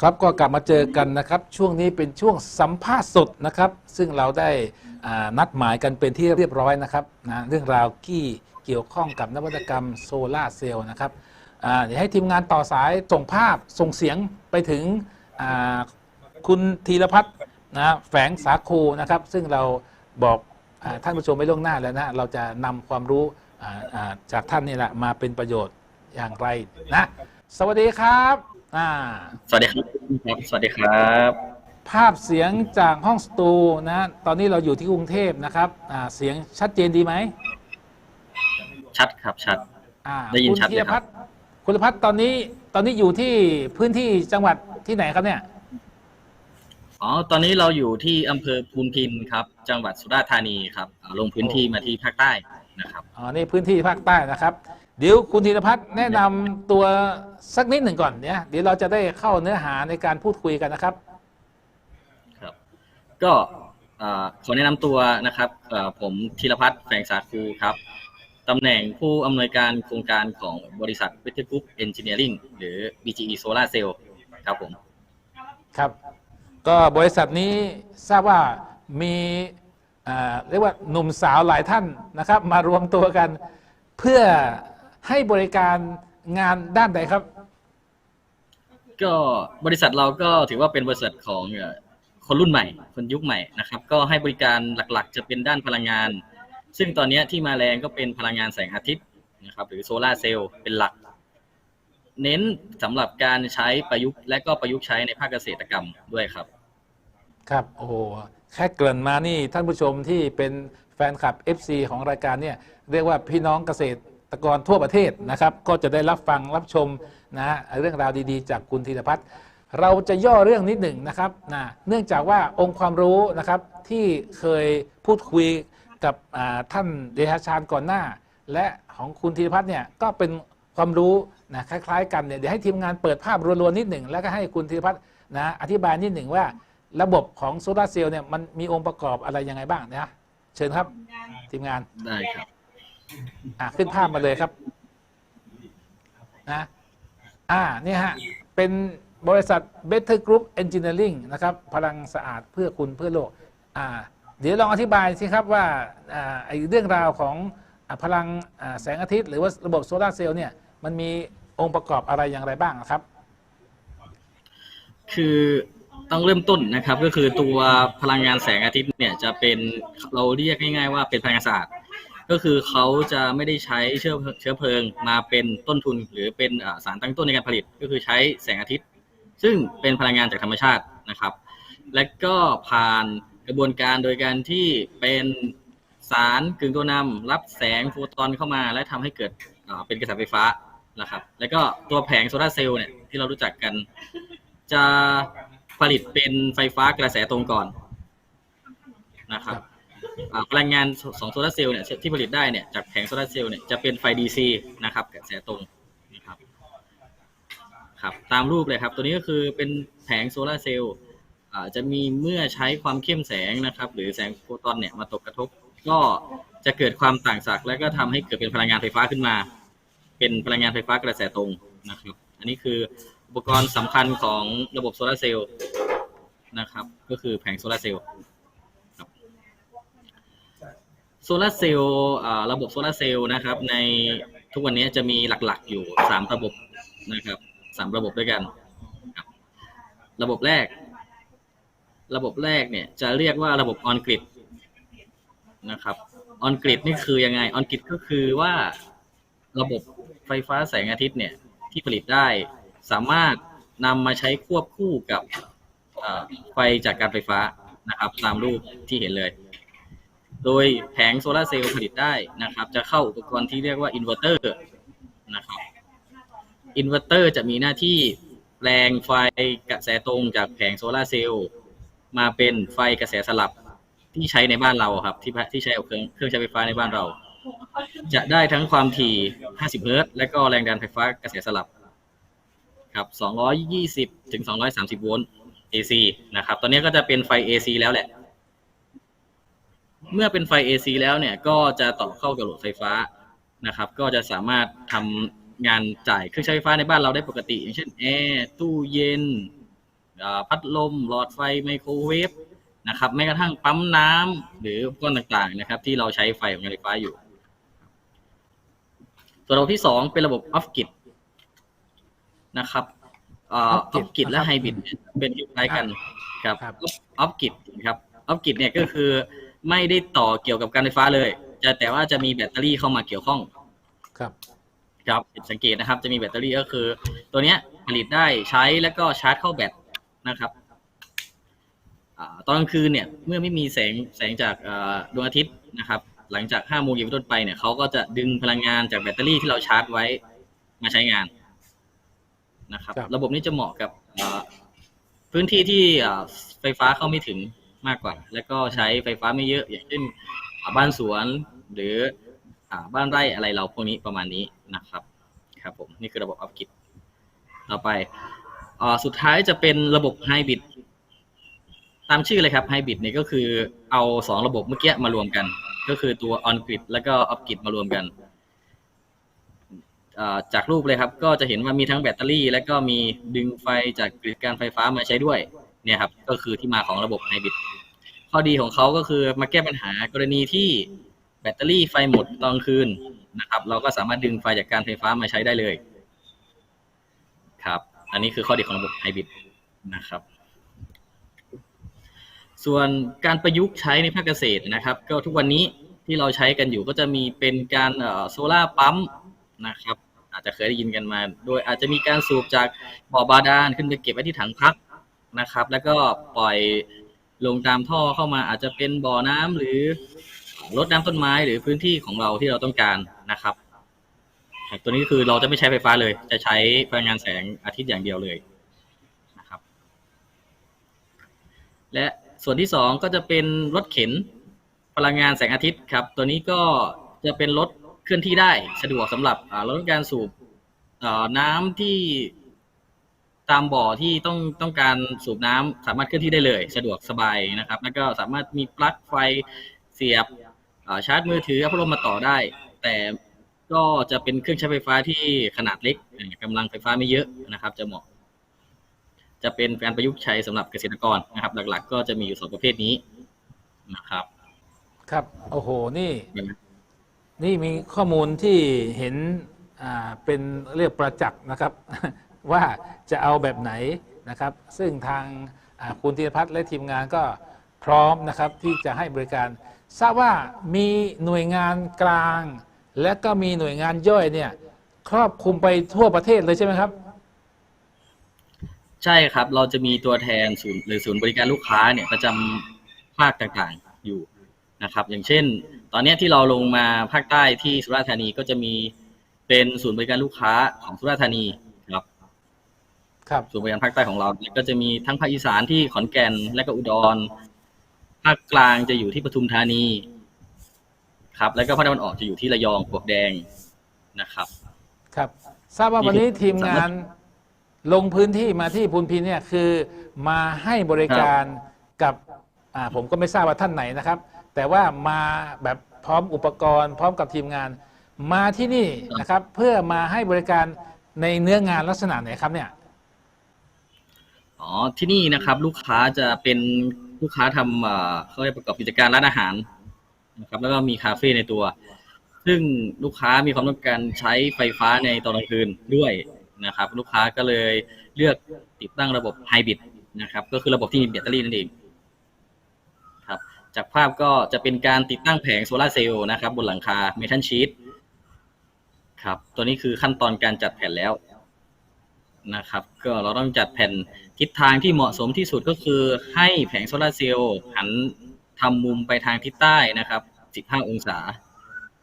ครับก็กลับมาเจอกันนะครับ ช่วงนี้เป็นช่วงสัมภาษณ์สดนะครับ ซึ่งเราได้อ่านัดหมายกันเป็นที่เรียบร้อยนะครับนะเรื่องราวที่เกี่ยวข้องกับนวัตกรรมโซลาร์เซลล์นะครับอ่าเดี๋ยวให้ทีมงานต่อสายส่งภาพส่งเสียงไปถึงอ่าคุณธีรพัฒน์นะแฝงสาคูนะครับ ซึ่งเราบอกอาท่านผู้ชมไปล่วงหน้าแล้วนะเราจะนำความรู้อ่าอ่าจากท่านนี่แหละมาเป็นประโยชน์อย่างไรนะ สวัสดีครับ อ่า สวัสดีครับครับ สวัสดีครับ ภาพเสียงจากห้องสตูนะ ตอนนี้เราอยู่ที่กรุงเทพนะครับ อ่า เสียงชัดเจนดีไหม ชัดครับ ชัด อ่าได้ยินคุณชัดเลยธีรพัฒน์คุณธีรพัฒน์ตอนนี้ ตอนนี้อยู่ที่พื้นที่จังหวัดที่ไหนครับเนี่ย อ๋อ ตอนนี้เราอยู่ที่อำเภอพูนพินครับ จังหวัดสุราษฎร์ธานีครับอ่าลงพื้นที่มาที่ภาคใต้นะครับ อ๋อ นี่พื้นที่ภาคใต้นะครับ เดี๋ยวคุณธีรพัฒน์แนะนำตัวสักนิดหนึ่งก่อนเนี่ยเดี๋ยวเราจะได้เข้าเนื้อหาในการพูดคุยกันนะครับ ครับก็อ่าขอแนะนำตัวนะครับอ่าผมธีรพัฒน์แฝงสาคูครับตำแหน่งผู้อำนวยการโครงการของบริษัทเวทกรุ๊ปเอนจิเนียริงหรือ BGE Solar Cell ครับผม ครับ ก็บริษัทนี้ทราบว่ามีอ่าเรียกว่าหนุ่มสาวหลายท่านนะครับ มารวมตัวกันเพื่อ ให้บริการงานด้านใดครับ ก็บริษัทเราก็ถือว่าเป็นบริษัทของเอ่อคนรุ่นใหม่ คนยุคใหม่นะครับ ก็ให้บริการหลักๆ จะเป็นด้านพลังงาน ซึ่งตอนนี้ที่มาแรงก็เป็นพลังงานแสงอาทิตย์นะครับหรือโซลาร์เซลล์เป็นหลัก เน้นสำหรับการใช้ประยุกต์และก็ประยุกต์ใช้ในภาคเกษตรกรรมด้วยครับ ครับโอ้โหแค่เกริ่นมานี่ท่านผู้ชมที่เป็นแฟนคลับ FC ของรายการเนี่ยเรียกว่าพี่น้องเกษตร กรทั่วประเทศนะครับ ก็จะได้รับฟังรับชมนะฮะเรื่องราวดีๆ จากคุณธีรพัฒน์เราจะย่อเรื่องนิดหนึ่งนะครับนะเนื่องจากว่าองค์ความรู้นะครับที่เคยพูดคุยกับอ่าท่านเดชาชาญก่อนหน้า และของคุณธีรพัฒน์เนี่ยก็เป็นความรู้นะคล้ายๆ กันเนี่ยเดี๋ยวให้ทีมงานเปิดภาพรวนๆนิดหนึ่งแล้วก็ให้คุณธีรพัฒน์นะอธิบายนิดหนึ่งว่าระบบของโซลาร์เซลล์เนี่ยมันมีองค์ประกอบอะไรยังไงบ้างนะเชิญครับทีมงานได้ครับ อะขึ้นภาพมาเลยครับนะอ่านี่ฮะ เป็นบริษัท Better Group Engineering นะครับ พลังสะอาดเพื่อคุณเพื่อโลกอ่าเดี๋ยวลองอธิบายสิครับว่าอ่าไอเรื่องราวของอพลังแสงอาทิตย์ หรือว่าระบบโซลาร์เซลล์เนี่ยมันมีองค์ประกอบอะไรอย่างไรบ้างครับ คือต้องเริ่มต้นนะครับ ก็คือตัวพลังงานแสงอาทิตย์เนี่ยจะเป็นเราเรียกง่ายๆว่าเป็นพลังงานสะอาด ก็คือเขาจะไม่ได้ใช้เชื้อเชื้อเพลิงมาเป็นต้นทุน หรือเป็นสารตั้งต้นในการผลิต ก็คือใช้แสงอาทิตย์ ซึ่งเป็นพลังงานจากธรรมชาตินะครับ และก็ผ่านกระบวนการโดยการที่เป็นสารกึ่งตัวนำรับแสงโฟตอนเข้ามา และทำให้เกิดเป็นกระแสไฟฟ้านะครับ แล้วก็ตัวแผงโซลาเซลล์เนี่ยที่เรารู้จักกัน จะผลิตเป็นไฟฟ้ากระแสตรงก่อนนะครับ พลังงานสองโซลาร์เซลล์เนี่ยที่ผลิตได้เนี่ยจากแผงโซลาร์เซลล์เนี่ยจะเป็นไฟ DC นะครับกระแสตรงนะครับครับตามรูปเลยครับ ตัวนี้ก็คือเป็นแผงโซลาร์เซลล์จะมีเมื่อใช้ความเข้มแสงนะครับ หรือแสงโฟตอนเนี่ยมาตกกระทบ ก็จะเกิดความต่างศักย์และก็ทำให้เกิดเป็นพลังงานไฟฟ้าขึ้นมา เป็นพลังงานไฟฟ้ากระแสตรงนะครับ อันนี้คืออุปกรณ์สำคัญของระบบโซลาร์เซลล์นะครับ ก็คือแผงโซลาร์เซลล์ โซลาร์เซลล์ระบบโซลาร์เซลล์นะครับ ในทุกวันนี้จะมีหลักๆ อยู่สามระบบนะครับสามระบบด้วยกันรระบบแรก ระบบแรกเนี่ยจะเรียกว่าระบบออนกริดนะครับออนกริดนี่คือยังไงออนกริดก็คือว่าระบบไฟฟ้าแสงอาทิตย์เนี่ยที่ผลิตได้สามารถนำมาใช้ควบคู่กับไฟจากการไฟฟ้านะครับ ตามรูปที่เห็นเลย โดยแผงโซลาร์เซลล์ผลิตได้นะครับ จะเข้าอุปกรณ์ที่เรียกว่าอินเวอร์เตอร์นะครับอินเวอร์เตอร์จะมีหน้าที่แปลงไฟกระแสตรงจากแผงโซลาร์เซลล์มาเป็นไฟกระแสสลับที่ใช้ในบ้านเราครับ ที่ที่ใช้เครื่องเครื่องใช้ไฟฟ้าในบ้านเรา จะได้ทั้งความถี่ 50 เฮิรตซ์และก็แรงดันไฟฟ้ากระแสสลับครับ 220 ถึง 230 โวลต์ AC นะครับ ตอนนี้ก็จะเป็นไฟ AC แล้วแหละ เมื่อเป็นไฟ AC แล้วเนี่ยก็จะต่อเข้ากับโหลดไฟฟ้านะครับ ก็จะสามารถทำงานจ่ายเครื่องใช้ไฟฟ้าในบ้านเราได้ปกติ อย่างเช่นแอร์ตู้เย็นอ่าพัดลม หลอดไฟไมโครเวฟนะครับแม้กระทั่งปั๊มน้ำหรืออุปกรณ์ต่างๆนะครับ ที่เราใช้ไฟของการไฟฟ้าอยู่ ส่วนระบบที่สองเป็นระบบออฟกิ t นะครับออ Off-grid ฟกิ t และนะครับไฮบริดเป็นคล้ายๆกันครับครับออฟกิ t ครับออฟกิ t เนี่ยก็คือ ไม่ได้ต่อเกี่ยวกับการไฟฟ้าเลย จะแต่ว่าจะมีแบตเตอรี่เข้ามาเกี่ยวข้อง ครับ ครับสังเกตนะครับ จะมีแบตเตอรี่ก็คือ ตัวเนี้ยผลิตได้ใช้แล้วก็ชาร์จเข้าแบตนะครับอาตอนกลางคืนเนี่ยเมื่อไม่มีแสงแสงจากอ่าดวงอาทิตย์นะครับ หลังจาก5โมงเย็นเป็นต้นไปเนี่ยเขาก็จะดึงพลังงานจากแบตเตอรี่ที่เราชาร์จไว้มาใช้งานนะครับครับระบบนี้จะเหมาะกับอ่าพื้นที่ที่อ่าไฟฟ้าเข้าไม่ถึง มากกว่า แล้วก็ใช้ไฟฟ้าไม่เยอะ อย่างเช่นบ้านสวนหรืออบ้านไร่อะไรเราพวกนี้ประมาณนี้นะครับครับผมนี่คือระบบอัพกิ t ต่อไปอสุดท้ายจะเป็นระบบไฮบริดตามชื่อเลยครับไฮบริดนี่ก็คือเอาสองระบบเมื่อกี้มารวมกัน ก็คือตัว on grid แล้วก็ off grid มารวมกันจากรูปเลยครับ ก็จะเห็นว่ามีทั้งแบตเตอรี่ และก็มีดึงไฟจากกริดการไฟฟ้ามาใช้ด้วย เนี่ยครับก็คือที่มาของระบบไฮบริดข้อดีของเขาก็คือมาแก้ปัญหากรณีที่แบตเตอรี่ไฟหมดตอนคืนนะครับ เราก็สามารถดึงไฟจากการไฟฟ้ามาใช้ได้เลย ครับ อันนี้คือข้อดีของระบบไฮบริดนะครับ ส่วนการประยุกต์ใช้ในภาคเกษตรนะครับ ก็ทุกวันนี้ที่เราใช้กันอยู่ก็จะมีเป็นการโซล่าปั๊มนะครับ อาจจะเคยได้ยินกันมา โดยอาจจะมีการสูบจากบ่อบาดาลขึ้นไปเก็บไว้ที่ถังพัก นะครับ แล้วก็ปล่อยลงตามท่อเข้ามาอาจจะเป็นบ่อน้ำหรือรดน้ำต้นไม้หรือพื้นที่ของเราที่เราต้องการนะครับตัวนี้คือเราจะไม่ใช้ไฟฟ้าเลย จะใช้พลังงานแสงอาทิตย์อย่างเดียวเลยนะครับ และส่วนที่สองก็จะเป็นรถเข็นพลังงานแสงอาทิตย์ครับ ตัวนี้ก็จะเป็นรถเคลื่อนที่ได้สะดวกสำหรับอ่ารถการสูบน้ำที่ ตามบ่อที่ต้องต้องการสูบน้ำสามารถเคลื่อนที่ได้เลย สะดวกสบายนะครับ แล้วก็สามารถมีปลั๊กไฟเสียบอ่าชาร์จมือถือเอาพัดลมมาต่อได้ แต่ก็จะเป็นเครื่องใช้ไฟฟ้าที่ขนาดเล็กเอ่อกำลังไฟฟ้าไม่เยอะนะครับ จะเหมาะ จะเป็นการประยุกต์ใช้สำหรับเกษตรกรนะครับ หลัก ๆ ก็จะมีอยู่สองประเภทนี้นะครับ ครับโอ้โหนี่ นี่มีข้อมูลที่เห็นอ่าเป็นเรียกประจักษ์นะครับ ว่าจะเอาแบบไหนนะครับ ซึ่งทางคุณธีรพัฒน์และทีมงานก็พร้อมนะครับที่จะให้บริการทราบว่ามีหน่วยงานกลาง และก็มีหน่วยงานย่อยเนี่ยครอบคลุมไปทั่วประเทศเลยใช่ไหมครับ ใช่ครับเราจะมีตัวแทนศูนย์หรือศูนย์บริการลูกค้าเนี่ยประจำภาคต่างๆอยู่นะครับ อย่างเช่น ตอนนี้ที่เราลงมาภาคใต้ที่สุราษฎร์ธานีก็จะมีเป็นศูนย์บริการลูกค้าของสุราษฎร์ธานี ส่วนบริการภาคใต้ของเราเนี่ยก็จะมีทั้งภาคอีสานที่ขอนแก่นและก็อุดร ภาคกลางจะอยู่ที่ปทุมธานี ครับ แล้วก็ภาคตะวันออกจะอยู่ที่ระยองปลวกแดงนะครับ ครับ ทราบว่าวันนี้ทีมงานลงพื้นที่มาที่พูนพินเนี่ยคือมาให้บริการกับอ่าผมก็ไม่ทราบว่าท่านไหนนะครับ แต่ว่ามาแบบพร้อมอุปกรณ์ พร้อมกับทีมงาน มาที่นี่นะครับ เพื่อมาให้บริการในเนื้องานลักษณะไหนครับเนี่ย อ๋อที่นี่นะครับ ลูกค้าจะเป็นลูกค้าทำเอ่อเขาเรียกประกอบกิจการร้านอาหารนะครับ แล้วก็มีคาเฟ่ในตัว ซึ่งลูกค้ามีความต้องการใช้ไฟฟ้าในตอนกลางคืนด้วยนะครับ ลูกค้าก็เลยเลือกติดตั้งระบบไฮบริดนะครับ ก็คือระบบที่มีแบตเตอรี่นั่นเองครับ จากภาพก็จะเป็นการติดตั้งแผงโซลาร์เซลล์นะครับ บนหลังคาเมทัลชีตครับ ตัวนี้คือขั้นตอนการจัดแผนแล้ว นะครับ ก็เราต้องจัดแผ่นทิศทางที่เหมาะสมที่สุดก็คือให้แผงโซลาร์เซลล์หันทำมุมไปทางทิศใต้นะครับ 15 องศา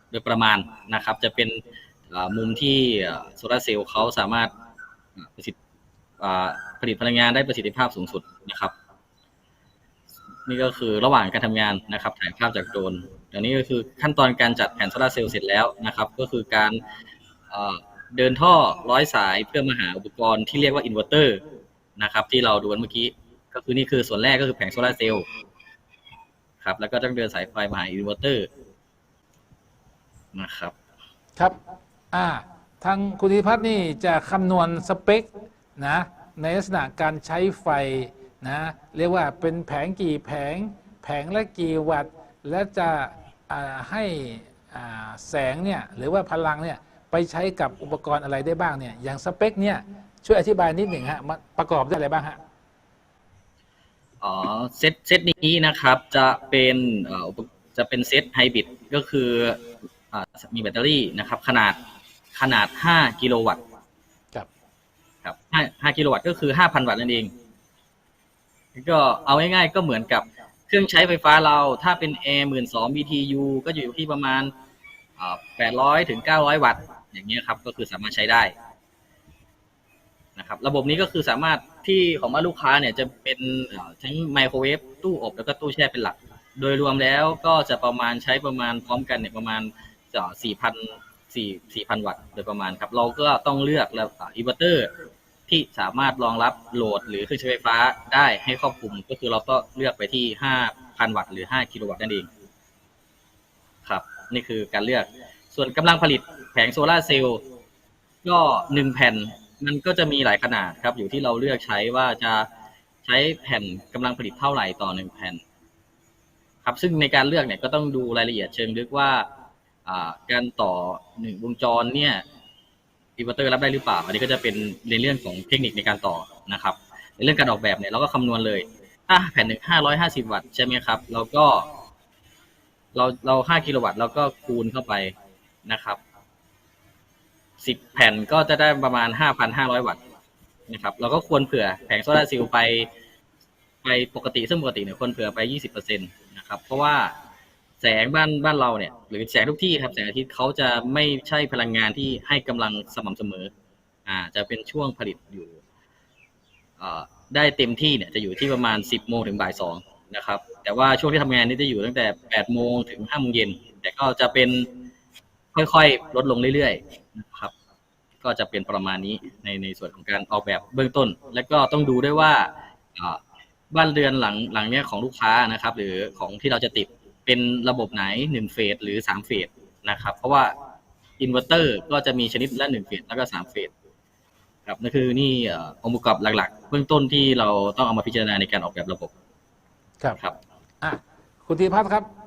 โดยประมาณนะครับ จะเป็นมุมที่โซลาร์เซลล์เขาสามารถประสิทธิผลิตพลังงานได้ประสิทธิภาพสูงสุดนะครับ นี่ก็คือระหว่างการทำงานนะครับถ่ายภาพจากโดรนเดี๋ยวนี้ก็คือขั้นตอนการจัดแผนโซลาร์เซลล์เสร็จแล้วนะครับ ก็คือการ เดินท่อร้อยสายเพื่อมาหาอุปกรณ์ที่เรียกว่าอินเวอร์เตอร์นะครับ ที่เราดูกันเมื่อกี้ ก็คือนี่คือส่วนแรกก็คือแผงโซลาร์เซลล์ครับ แล้วก็ต้องเดินสายไฟมาหาอินเวอร์เตอร์นะครับ ครับ อ่า ทางคุณธีพัฒน์นี่จะคำนวณสเปคนะ ในลักษณะการใช้ไฟนะ เรียกว่าเป็นแผงกี่แผง แผงละกี่วัตต์ และจะให้แสงเนี่ย หรือว่าพลังเนี่ย ไปใช้กับอุปกรณ์อะไรได้บ้างเนี่ย อย่างสเปคเนี่ยช่วยอธิบายนิดหนึ่งฮะมันประกอบด้วยอะไรบ้างฮะอ๋อเซตเซตนี้นะครับจะเป็นเอ่ออุปจะเป็นเซตไฮบริดก็คืออ่ามีแบตเตอรี่นะครับ ขนาดขนาด 5 กิโลวัตต์ครับครับ5 5กิโลวัตต์ก็คือ 5,000 วัตต์นั่นเอง ก็เอาง่ายๆก็เหมือนกับเครื่องใช้ไฟฟ้าเราถ้าเป็นแอร์หมื่นสอง BTU ก็จะอยู่ที่ประมาณอ่า800ถึง900 วัตต์ อย่างเงี้ยครับก็คือสามารถใช้ได้นะครับ ระบบนี้ก็คือสามารถที่ของบ้าลูกค้าเนี่ยจะเป็นทั้งไมโครเวฟตู้อบแล้วก็ตู้แช่เป็นหลัก โดยรวมแล้วก็จะประมาณใช้ประมาณพร้อมกันเนี่ยประมาณสี่พันสี่สี่พันวัตต์โดยประมาณครับ เราก็ต้องเลือกแล้วอินเวอร์เตอร์ที่สามารถรองรับโหลดหรือเครื่องใช้ไฟฟ้าได้ให้ครอบคลุมก็คือเราก็เลือกไปที่ห้าพันวัตต์หรือห้ากิโลวัตต์นั่นเองครับ นี่คือการเลือกส่วนกำลังผลิต แผงโซลาร์เซลล์ก็หนึ่งแผ่นมันก็จะมีหลายขนาดครับ อยู่ที่เราเลือกใช้ว่าจะใช้แผ่นกำลังผลิตเท่าไหร่ต่อหนึ่งแผ่น ครับซึ่งในการเลือกเนี่ยก็ต้องดูรายละเอียดเชิงลึกว่าอ่าการต่อหนึ่งวงจรเนี่ยอินเวอร์เตอร์รับได้หรือเปล่า อันนี้ก็จะเป็นในเรื่องของเทคนิคในการต่อนะครับ ในเรื่องการออกแบบเนี่ยเราก็คำนวณเลยถ้าแผ่นหนึ่งห้าร้อยห้าสิบวัตต์ใช่ไหมครับเราก็ เราเราห้ากิโลวัตต์เราก็คูณเข้าไปนะครับ สิบแผ่นก็จะได้ประมาณห้าพันห้าร้อยวัตต์นะครับเราก็ควรเผื่อแผงโซลาร์เซลล์ไป ไปปกติซึ่งปกติเนี่ยควรเผื่อไปยี่สิบเปอร์เซ็นตนะครับ เพราะว่าแสงบ้านบ้านเราเนี่ย หรือแสงทุกที่ครับแสงอาทิตย์เขาจะไม่ใช่พลังงานที่ให้กำลังสม่ำเสมอ อ่า จะเป็นช่วงผลิตอยู่เอ่อได้เต็มที่เนี่ยจะอยู่ที่ประมาณสิบโมงถึงบ่ายสองนะครับ แต่ว่าช่วงที่ทำงานนี่จะอยู่ตั้งแต่แปดโมงถึงห้าโมงเย็นแต่ก็จะเป็น ค่อยๆ ลดลงเรื่อยๆนะครับ ก็จะเป็นประมาณนี้ในในส่วนของการออกแบบเบื้องต้น และก็ต้องดูด้วยว่าอ่าบ้านเรือนหลังหลังเนี้ยของลูกค้านะครับ หรือของที่เราจะติดเป็นระบบไหนหนึ่งเฟสหรือสามเฟสนะครับ เพราะว่าอินเวอร์เตอร์ก็จะมีชนิดละหนึ่งเฟสแล้วก็สามเฟสครับนั่นคือนี่เอ่อองค์ประกอบหลักๆ เบื้องต้นที่เราต้องเอามาพิจารณาในการออกแบบระบบ ครับครับอะคุณธีรพัฒน์ครับ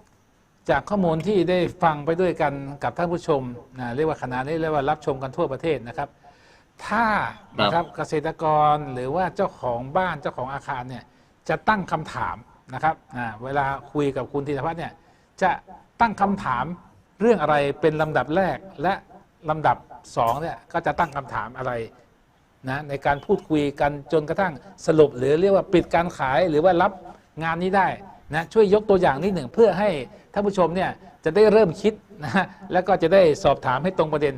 จากข้อมูลที่ได้ฟังไปด้วยกันกับท่านผู้ชมนะเรียกว่าขณะนี้เรียกว่ารับชมกันทั่วประเทศนะครับ ถ้านะครับเกษตรกรหรือว่าเจ้าของบ้านเจ้าของอาคารเนี่ยจะตั้งคำถามนะครับอ่าเวลาคุยกับคุณธีรพัฒน์เนี่ยจะตั้งคำถามเรื่องอะไรเป็นลำดับแรกและลำดับสองเนี่ยก็จะตั้งคำถามอะไรนะในการพูดคุยกันจนกระทั่งสรุป หรือเรียกว่าปิดการขายหรือว่ารับงานนี้ได้ นะช่วยยกตัวอย่างนิดหนึ่งเพื่อให้ท่านผู้ชมเนี่ยจะได้เริ่มคิดนะฮะแล้วก็จะได้สอบถามให้ตรงประเด็น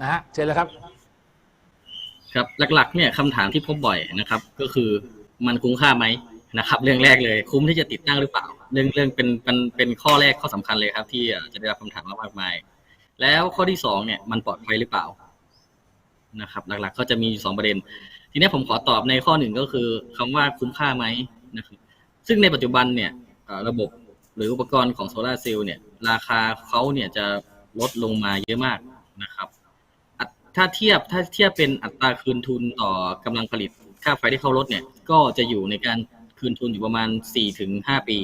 นะฮะเชิญเลยครับ ครับหลักๆเนี่ยคำถามที่พบบ่อยนะครับ ก็คือมันคุ้มค่าไหมนะครับ เรื่องแรกเลย คุ้มที่จะติดตั้งหรือเปล่า เรื่องเรื่องเป็นเป็นเป็นข้อแรกข้อสำคัญเลยครับ ที่จะได้รับคำถามมากมาย แล้วข้อที่สองเนี่ยมันปลอดภัยหรือเปล่านะครับ หลักๆ ก็จะมีสองประเด็น ทีนี้ผมขอตอบในข้อหนึ่งก็คือคำว่าคุ้มค่าไหมนะครับซึ่งในปัจจุบันเนี่ย ระบบหรืออุปกรณ์ของโซลาเซลล์เนี่ย ราคาเขาเนี่ยจะลดลงมาเยอะมากนะครับ ถ้าเทียบถ้าเทียบเป็นอัตราคืนทุนต่อกำลังผลิตค่าไฟที่เขาลดเนี่ย ก็จะอยู่ในการคืนทุนอยู่ประมาณสี่ถึงห้าปี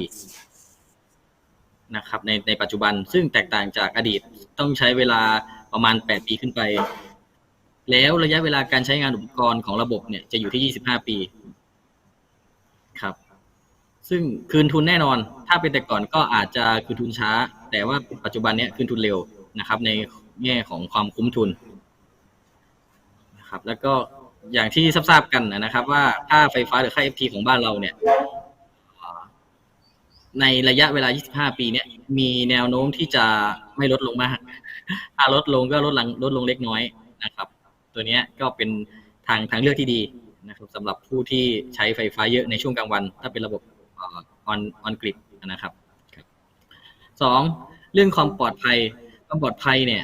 นะครับในในปัจจุบันซึ่งแตกต่างจากอดีตต้องใช้เวลาประมาณแปดปีขึ้นไป แล้วระยะเวลาการใช้งานอุปกรณ์ของระบบเนี่ยจะอยู่ที่ยี่สิบห้าปี ซึ่งคืนทุนแน่นอน ถ้าเป็นแต่ก่อนก็อาจจะคืนทุนช้า แต่ว่าปัจจุบันเนี้ยคืนทุนเร็วนะครับ ในแง่ของความคุ้มทุนนะครับ แล้วก็อย่างที่ทราบกันนะครับ ว่าค่าไฟฟ้าหรือค่า FT ของบ้านเราเนี่ยในระยะเวลา 25 ปีเนี่ย มีแนวโน้มที่จะไม่ลดลงมาก ถ้าลดลงก็ลดลงลดลงเล็กน้อยนะครับ ตัวนี้ก็เป็นทางทางเลือกที่ดีนะครับสำหรับผู้ที่ใช้ไฟฟ้าเยอะในช่วงกลางวัน ถ้าเป็นระบบ ออนออนกริดนะครับสองเรื่องความปลอดภัยความปลอดภัยเนี่ย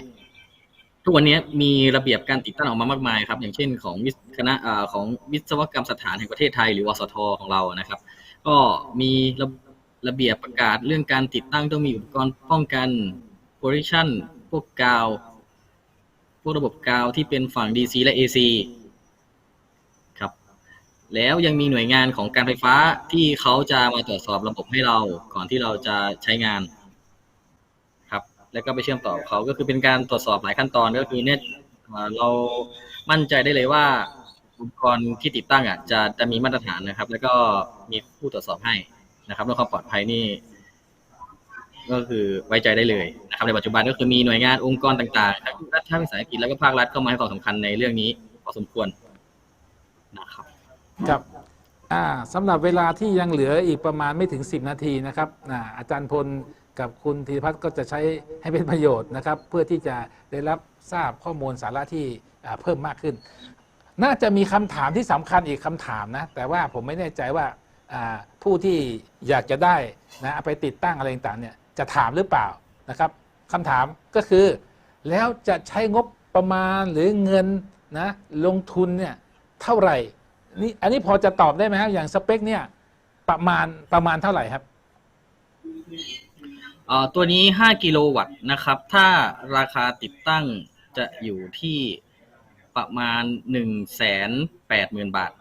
ทุกวันนี้มีระเบียบการติดตั้งออกมามากมายครับ อย่างเช่นของคณะของวิศวกรรมสถานแห่งประเทศไทยหรือวสทของเรานะครับ ก็มีระระเบียบประกาศเรื่องการติดตั้งต้องมีอุปกรณ์ป้องกัน protection พวกกาว พวกระบบกาวที่เป็นฝั่ง DC และ AC แล้วยังมีหน่วยงานของการไฟฟ้าที่เขาจะมาตรวจสอบระบบให้เราก่อนที่เราจะใช้งาน ครับ แล้วก็ไปเชื่อมต่อเขาก็คือเป็นการตรวจสอบหลายขั้นตอนก็คือเนี่ยเรามั่นใจได้เลยว่าอุปกรณ์ที่ติดตั้งอะจะจะมีมาตรฐานนะครับ แล้วก็มีผู้ตรวจสอบให้นะครับเรื่องความปลอดภัยนี่ ก็คือไว้ใจได้เลยนะครับในปัจจุบันก็คือมีหน่วยงานองค์กรต่างๆทั้งรัฐวิสาหกิจแล้วก็ภาครัฐเข้ามาให้ความสำคัญในเรื่องนี้พอสมควรนะครับ ครับอ่าสำหรับเวลาที่ยังเหลืออีกประมาณไม่ถึง 10 นาทีนะครับอ่าอาจารย์พลกับคุณธีรพัฒน์ก็จะใช้ให้เป็นประโยชน์นะครับ เพื่อที่จะได้รับทราบข้อมูลสาระที่อ่าเพิ่มมากขึ้น น่าจะมีคำถามที่สำคัญอีกคำถามนะ แต่ว่าผมไม่แน่ใจว่าอ่าผู้ที่อยากจะได้นะเอาไปติดตั้งอะไรต่างๆเนี่ยจะถามหรือเปล่านะครับคำถามก็คือแล้วจะใช้งบประมาณหรือเงินนะลงทุนเนี่ยเท่าไหร่ นี่อันนี้พอจะตอบได้ไหมครับอย่างสเปคเนี่ยประมาณประมาณเท่าไหร่ครับเอ่อตัวนี้ 5 กิโลวัตต์นะครับ ถ้าราคาติดตั้งจะอยู่ที่ประมาณ 1 8 0 0 0 0 บาท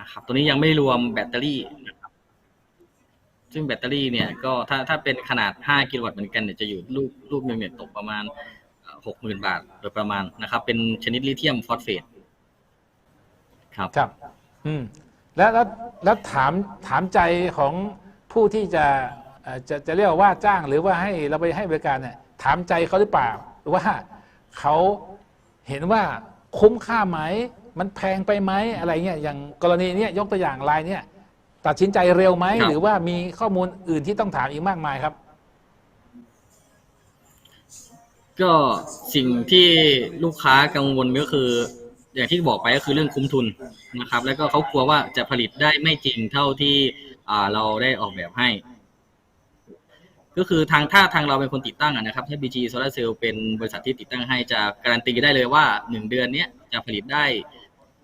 นะครับ ตัวนี้ยังไม่รวมแบตเตอรี่นะครับซึ่งแบตเตอรี่เนี่ยก็ถ้าถ้าเป็นขนาด 5 กิโลวัตต์เหมือนกันเนี่ยจะอยู่ลูกลูกหนึ่งเนี่ยตกประมาณหกหมื่นบาท โดยประมาณนะครับ เป็นชนิดลิเธียมฟอสเฟตครับครับ อืมแล้วแล้วแล้วถามถามใจของผู้ที่จะเอ่อจะจะเรียกว่าจ้างหรือว่าให้เราไปให้บริการเนี่ยถามใจเขาหรือเปล่าว่าเขาเห็นว่าคุ้มค่าไหม มันแพงไปไหมอะไรเงี้ยอย่างกรณีเนี้ยยกตัวอย่างรายเนี่ยตัดสินใจเร็วไหมครับ หรือว่ามีข้อมูลอื่นที่ต้องถามอีกมากมายครับ ก็สิ่งที่ลูกค้ากังวลก็คือ อย่างที่บอกไปก็คือเรื่องคุ้มทุนนะครับ แล้วก็เขากลัวว่าจะผลิตได้ไม่จริงเท่าที่เราได้ออกแบบให้ ก็คือทางถ้าทางเราเป็นคนติดตั้งนะครับถ้า BG Solar Cell เป็นบริษัทที่ติดตั้งให้จะการันตีได้เลยว่าหนึ่งเดือนนี้จะผลิตได้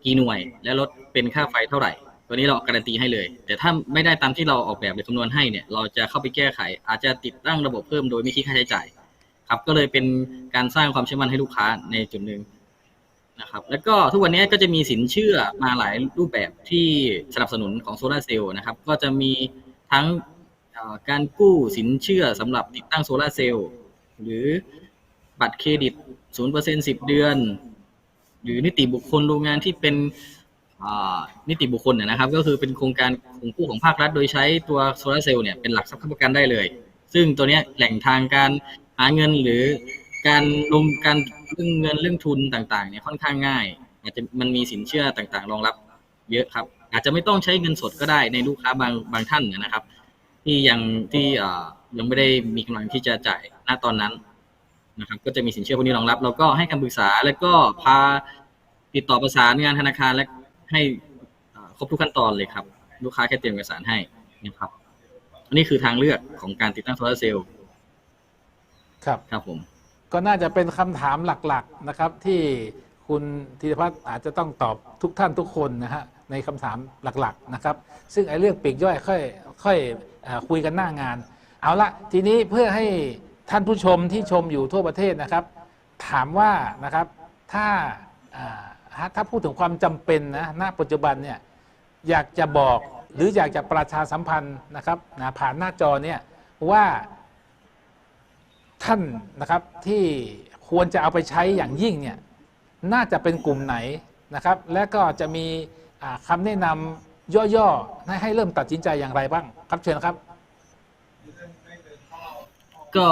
กี่หน่วย และลดเป็นค่าไฟเท่าไหร่ตัวนี้เราการันตีให้เลย แต่ถ้าไม่ได้ตามที่เราออกแบบหรือคำนวณให้เนี่ย เราจะเข้าไปแก้ไข อาจจะติดตั้งระบบเพิ่มโดยไม่คิดค่าใช้จ่าย ครับก็เลยเป็นการสร้างความเชื่อมั่นให้ลูกค้าในจุดหนึ่ง นะครับ แล้วก็ทุกวันนี้ก็จะมีสินเชื่อมาหลายรูปแบบที่สนับสนุนของโซลาเซลล์นะครับ ก็จะมีทั้งการกู้สินเชื่อสำหรับติดตั้งโซลาเซลล์หรือบัตรเครดิต 0% 10 เดือน หรือนิติบุคคลโรงงานที่เป็นนิติบุคคลนนะครับ ก็คือเป็นโครงการของกู้ของภาครัฐ โดยใช้ตัวโซลาเซลล์เนี่ยเป็นหลักทรัพย์ประกันได้เลย ซึ่งตัวนี้แหล่งทางการหาเงินหรือ การลงการเรื่องเงินเรื่องทุนต่างๆเนี่ยค่อนข้างง่าย อาจจะมันมีสินเชื่อต่างๆ รองรับเยอะครับ อาจจะไม่ต้องใช้เงินสดก็ได้ในลูกค้าบางบางท่านนะครับ ที่ยังที่เอ่อยังไม่ได้มีกำลังที่จะจ่ายณตอนนั้นนะครับ ก็จะมีสินเชื่อพวกนี้รองรับ แล้วก็ให้คำปรึกษาแล้วก็พาติดต่อประสานงานธนาคารและให้เอ่อครบทุกขั้นตอนเลยครับ ลูกค้าแค่เตรียมเอกสารให้นะครับอันนี้คือทางเลือกของการติดตั้งโซลาร์เซลล์ครับครับผม ก็น่าจะเป็นคำถามหลักๆนะครับ ที่คุณธีรพัฒน์อาจจะต้องตอบทุกท่านทุกคนนะฮะในคำถามหลักๆนะครับ ซึ่งไอ้เรื่องปลีกย่อยค่อยค่อยเอ่อคุยกันหน้างาน เอาละทีนี้เพื่อให้ท่านผู้ชมที่ชมอยู่ทั่วประเทศนะครับ ถามว่านะครับถ้าอ่าถ้าพูดถึงความจำเป็นนะณปัจจุบันเนี่ยอยากจะบอกหรืออยากจะประชาสัมพันธ์นะครับนะผ่านหน้าจอเนี่ยว่า ท่านนะครับที่ควรจะเอาไปใช้อย่างยิ่งเนี่ยน่าจะเป็นกลุ่มไหนนะครับ และก็จะมีอ่าคำแนะนำย่อๆให้ให้เริ่มตัดสินใจอย่างไรบ้าง ครับเชิญครับ ก็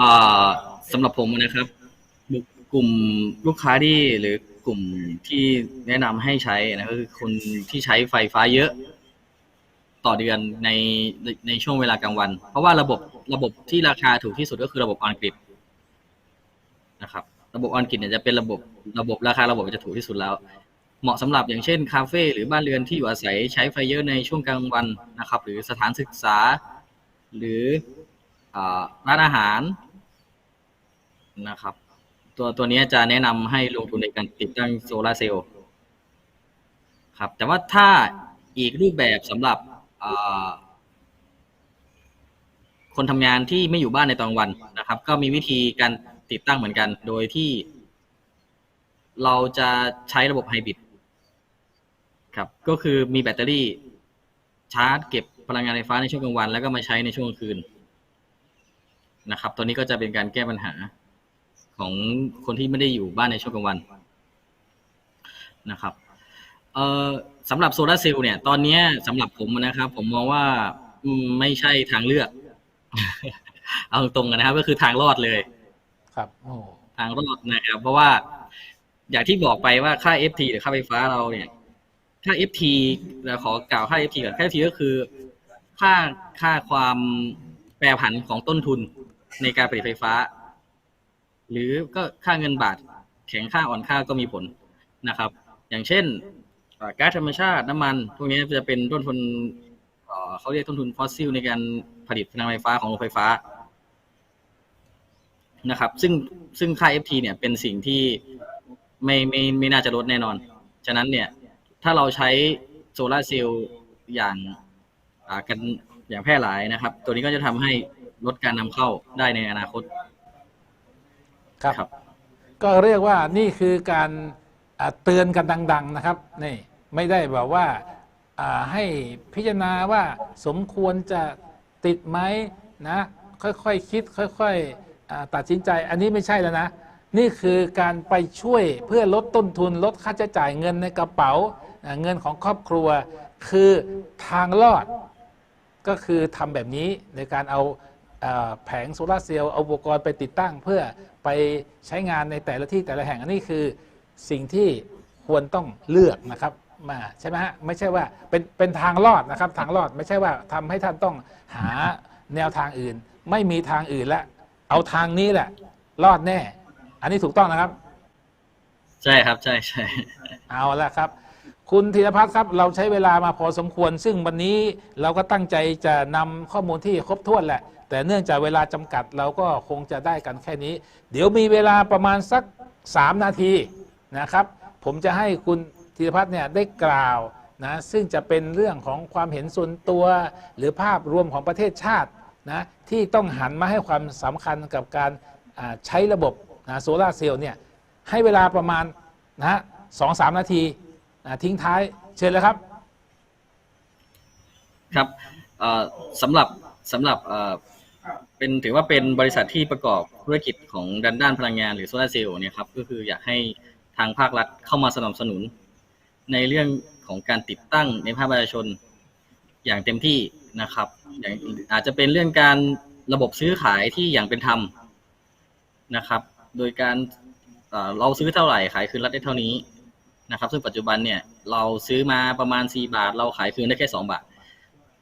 อ่าสำหรับผมนะครับกลุ่มลูกค้าที่หรือกลุ่มที่แนะนำให้ใช้นะก็คือคนที่ใช้ไฟฟ้าเยอะ ต่อเดือนในในช่วงเวลากลางวัน เพราะว่าระบบระบบที่ราคาถูกที่สุดก็คือระบบออนกริดนะครับ ระบบออนกริดเนี่ยจะเป็นระบบระบบราคาระบบจะถูกที่สุดแล้ว เหมาะสำหรับอย่างเช่นคาเฟ่หรือบ้านเรือนที่อยู่อาศัยใช้ไฟเยอะในช่วงกลางวันนะครับ หรือสถานศึกษา หรือร้านอาหารนะครับ ตัวตัวนี้จะแนะนำให้ลงทุนในการติดตั้งโซลาร์เซลล์ครับ แต่ว่าถ้าอีกรูปแบบสำหรับ คนทำงานที่ไม่อยู่บ้านในตอนวันนะครับ ก็มีวิธีการติดตั้งเหมือนกัน โดยที่ เราจะใช้ระบบไฮบริดครับ ก็คือมีแบตเตอรี่ ชาร์จ เก็บพลังงานไฟฟ้าในช่วงกลางวัน แล้วก็มาใช้ในช่วงกลางคืนนะครับ ตัวนี้ก็จะเป็นการแก้ปัญหาของคนที่ไม่ได้อยู่บ้านในช่วงกลางวันนะครับ เอ่อ สำหรับโซลาร์เซลล์เนี่ย ตอนเนี้ยสำหรับผมนะครับ ผมมองว่าอืมไม่ใช่ทางเลือก เอาตรงๆนะครับ ก็คือทางรอดเลย ครับโอ้ทางรอดนะครับ เพราะว่าอย่างที่บอกไปว่าค่า FT หรือค่าไฟฟ้าเราเนี่ย ค่า FT เราขอกล่าวค่า FT ก่อนค่า FT ก็คือ ค่าค่าความแปรผันของต้นทุนในการผลิตไฟฟ้า หรือก็ค่าเงินบาท แข็งค่าอ่อนค่าก็มีผลนะครับ อย่างเช่นเอ่อ ก๊าซธรรมชาติน้ำมันพวกนี้จะเป็นต้นทุนเอ่อเขาเรียกต้นทุนฟอสซิลในการผลิตพลังงานไฟฟ้าของโรงไฟฟ้านะครับ ซึ่งซึ่งค่า FT เนี่ยเป็นสิ่งที่ไม่ไม่ไม่น่าจะลดแน่นอน ฉะนั้นเนี่ย ถ้าเราใช้โซลาร์เซลล์อย่างอ่ากันอย่างแพร่หลายนะครับ ตัวนี้ก็จะทำให้ลดการนำเข้าได้ในอนาคต ครับครับก็เรียกว่านี่คือการอ่าเตือนกันดัง ๆ นะครับ นี่ ไม่ได้แบบว่าให้พิจารณาว่าสมควรจะติดไหมนะค่อยๆคคิดค่อยๆตัดสินใจอันนี้ไม่ใช่แล้วนะ นี่คือการไปช่วยเพื่อลดต้นทุนลดค่าใช้จ่ายเงินในกระเป๋าเงินของครอบครัว คือทางรอด ก็คือทำแบบนี้ในการเอาแผงโซลาร์เซลล์เอาอุปกรณ์ไปติดตั้งเพื่อไปใช้งานในแต่ละที่แต่ละแห่งอันนี้คือสิ่งที่ควรต้องเลือกนะครับ มาใช่ไหมฮะไม่ใช่ว่าเป็นเป็นทางรอดนะครับทางรอดไม่ใช่ว่าทำให้ท่านต้องหาแนวทางอื่น ไม่มีทางอื่นแล้วเอาทางนี้แหละ รอดแน่ อันนี้ถูกต้องนะครับ ใช่ครับใช่ใช่เอาละครับ คุณธีรพัฒน์ครับ เราใช้เวลามาพอสมควร ซึ่งวันนี้เราก็ตั้งใจจะนำข้อมูลที่ครบถ้วนแหละ แต่เนื่องจากเวลาจำกัดเราก็คงจะได้กันแค่นี้ เดี๋ยวมีเวลาประมาณสัก 3 นาทีนะครับ ผมจะให้คุณ ธีรพัฒน์เนี่ยได้กล่าวนะซึ่งจะเป็นเรื่องของความเห็นส่วนตัวหรือภาพรวมของประเทศชาตินะที่ต้องหันมาให้ความสำคัญกับการใช้ระบบนะโซลาเซลล์เนี่ยให้เวลาประมาณนะสองสามนาทีนะทิ้งท้ายเชิญเลยครับ ครับสำหรับสำหรับเป็นถือว่าเป็นบริษัทที่ประกอบธุรกิจของด้านด้านพลังงานหรือโซลาเซลล์เนี่ยครับก็คืออยากให้ทางภาครัฐเข้ามาสนับสนุน ในเรื่องของการติดตั้งในภาคประชาชนอย่างเต็มที่นะครับ อย่างอาจจะเป็นเรื่องการระบบซื้อขายที่อย่างเป็นธรรมนะครับ โดยการเราซื้อเท่าไหร่ขายคืนรัฐได้เท่านี้นะครับ ซึ่งปัจจุบันเนี่ยเราซื้อมาประมาณ 4 บาท เราขายคืนได้แค่ 2 บาท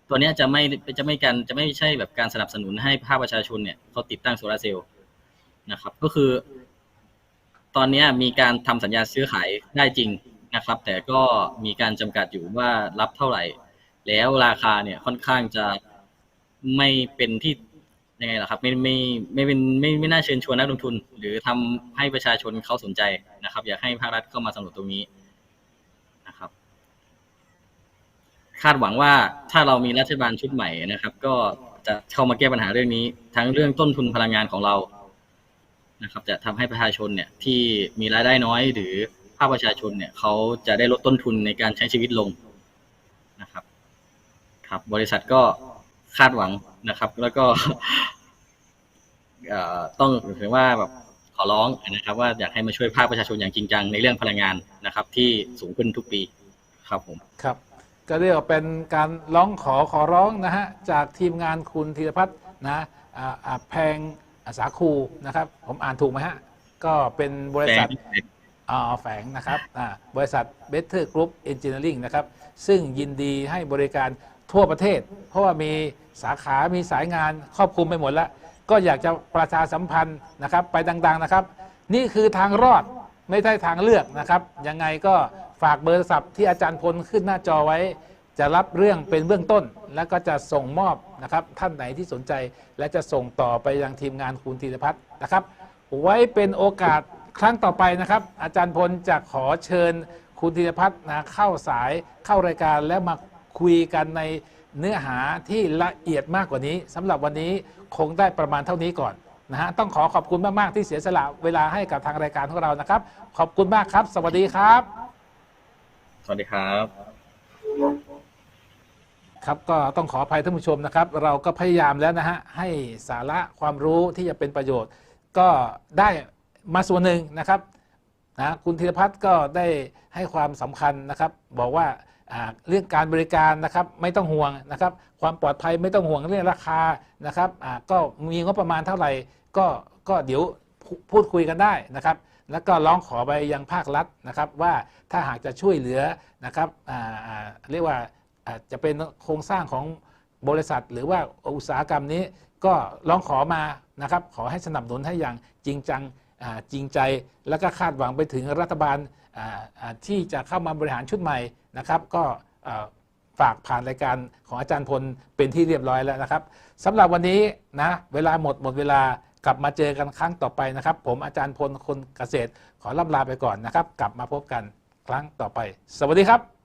ตัวนี้จะไม่จะไม่การจะไม่ใช่แบบการสนับสนุนให้ภาคประชาชนเนี่ยเขาติดตั้งโซลาร์เซลล์นะครับ ก็คือ ตอนนี้มีการทำสัญญาซื้อขายได้จริง นะครับ แต่ก็มีการจำกัดอยู่ว่ารับเท่าไหร่ แล้วราคาเนี่ยค่อนข้างจะไม่เป็นที่ยังไงล่ะครับ ไม่ไม่ไม่เป็นไม่ไม่น่าเชิญชวนนักลงทุน หรือทำให้ประชาชนเขาสนใจนะครับ อยากให้ภาครัฐเข้ามาสนับสนุนตรงนี้นะครับ คาดหวังว่าถ้าเรามีรัฐบาลชุดใหม่นะครับ ก็จะเข้ามาแก้ปัญหาเรื่องนี้ ทั้งเรื่องต้นทุนพลังงานของเรานะครับ จะทำให้ประชาชนเนี่ยที่มีรายได้น้อยหรือาคประชาชนเนี่ยเขาจะได้ลดต้นทุนในการใช้ชีวิตลงนะครับ ครับบริษัทก็คาดหวังนะครับ แล้วก็เอ่อต้องถือว่าแบบขอร้องนะครับ ว่าอยากให้มาช่วยภาคประชาชนอย่างจริงจังในเรื่องพลังงานนะครับ ที่สูงขึ้นทุกปีครับผมครับ ก็เรียกว่าเป็นการร้องขอขอร้องนะฮะจากทีมงานคุณธีรพัฒน์นะอ่าอ่าแพงสาคูนะครับ ผมอ่านถูกไหมฮะก็เป็นบริษัท อแฝงนะครับอ่าบริษัท Better Group Engineering นะครับซึ่งยินดีให้บริการทั่วประเทศ เพราะว่ามีสาขามีสายงานครอบคลุมไปหมดแล้ว ก็อยากจะประชาสัมพันธ์นะครับไปดังๆนะครับ นี่คือทางรอดไม่ใช่ทางเลือกนะครับยังไงก็ฝากเบอร์โทรศัพท์ที่อาจารย์พลขึ้นหน้าจอไว้ จะรับเรื่องเป็นเบื้องต้น แล้วก็จะส่งมอบนะครับท่านไหนที่สนใจ และจะส่งต่อไปยังทีมงานคุณธีรพัฒน์นะครับ ไว้เป็นโอกาส ครั้งต่อไปนะครับ อาจารย์พลจะขอเชิญคุณธีรพัฒน์นะเข้าสายเข้ารายการแล้วมาคุยกันในเนื้อหาที่ละเอียดมากกว่านี้สำหรับวันนี้คงได้ประมาณเท่านี้ก่อนนะฮะต้องขอขอบคุณมาก ๆ ที่เสียสละเวลาให้กับทางรายการของเรานะครับ ขอบคุณมากครับ สวัสดีครับ สวัสดีครับ ครับก็ต้องขออภัยท่านผู้ชมนะครับ เราก็พยายามแล้วนะฮะให้สาระความรู้ที่จะเป็นประโยชน์ ก็ได้ มาส่วนหนึ่งนะครับนะคุณธีรพัฒน์ก็ได้ให้ความสำคัญนะครับ บอกว่าเรื่องการบริการนะครับไม่ต้องห่วงนะครับ ความปลอดภัยไม่ต้องห่วงเรื่องราคานะครับก็มีงบประมาณเท่าไหร่ก็ก็เดี๋ยวพูดคุยกันได้นะครับ แล้วก็ร้องขอไปยังภาครัฐนะครับ ว่าถ้าหากจะช่วยเหลือนะครับเรียกว่าจะเป็นโครงสร้างของบริษัท หรือว่าอุตสาหกรรมนี้ก็ร้องขอมานะครับ ขอให้สนับสนุนให้อย่างจริงจัง จริงใจแล้วก็คาดหวังไปถึงรัฐบาลที่จะเข้ามาบริหารชุดใหม่นะครับ ก็ฝากผ่านรายการของอาจารย์พลเป็นที่เรียบร้อยแล้วนะครับสำหรับวันนี้นะเวลาหมดหมดเวลากลับมาเจอกันครั้งต่อไปนะครับ ผมอาจารย์พลคนเกษตรขอล่ำลาไปก่อนนะครับ กลับมาพบกันครั้งต่อไป สวัสดีครับ